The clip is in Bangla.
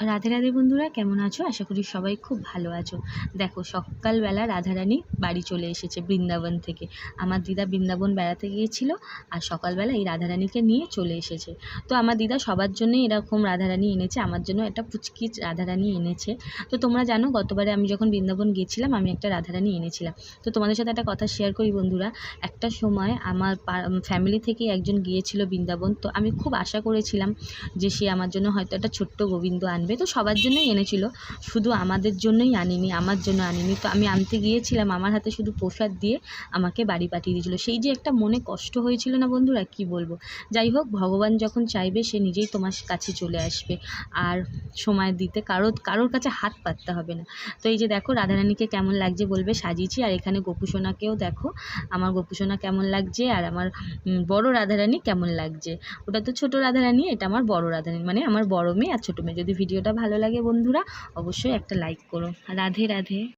রাধে রাধে বন্ধুরা, কেমন আছো? আশা করি সবাই খুব ভালো আছো। দেখো, সকালবেলা রাধারানী বাড়ি চলে এসেছে বৃন্দাবন থেকে। আমার দিদা বৃন্দাবন বেড়াতে গিয়েছিল আর সকালবেলা এই রাধারানীকে নিয়ে চলে এসেছে। তো আমার দিদা সবার জন্যই এরকম রাধারানী এনেছে, আমার জন্য একটা পুচকি রাধারানী এনেছে। তো তোমরা জানো, গতবারে আমি যখন বৃন্দাবন গিয়েছিলাম, আমি একটা রাধারানী এনেছিলাম। তো তোমাদের সাথে একটা কথা শেয়ার করি বন্ধুরা। একটা সময় আমার ফ্যামিলি থেকে একজন গিয়েছিল বৃন্দাবন, তো আমি খুব আশা করেছিলাম যে সে আমার জন্য হয়তো একটা ছোট্ট গোবিন্দ আনবে তো সবার জন্যই এনেছিল। শুধু আমাদের জন্যই আনিনি, আমার জন্য আনিনি। তো আমি আনতে গিয়েছিলাম, আমার হাতে শুধু প্রসাদ দিয়ে আমাকে বাড়ি পাঠিয়ে দিয়েছিলো। সেই যে একটা মনে কষ্ট হয়েছিল না বন্ধুরা, কি বলব? যাই হোক, ভগবান যখন চাইবে, সে নিজেই তোমার কাছে চলে আসবে। আর সময় দিতে কারও, কারোর কাছে হাত পাততে হবে না। তো এই যে দেখো, রাধারানীকে কেমন লাগছে বলবে সাজিয়েছি, আর এখানে গোপুসোনাকেও দেখো, আমার গোপুসোনা কেমন লাগছে, আর আমার বড় রাধারানী কেমন লাগছে। ওটা তো ছোট রাধারানী, এটা আমার বড় রাধারানী মানে আমার বড় মেয়ে আর ছোটো মেয়ে। যদি ভিডিওটা ভালো লাগে বন্ধুরা অবশ্যই একটা লাইক করো। রাধে রাধে।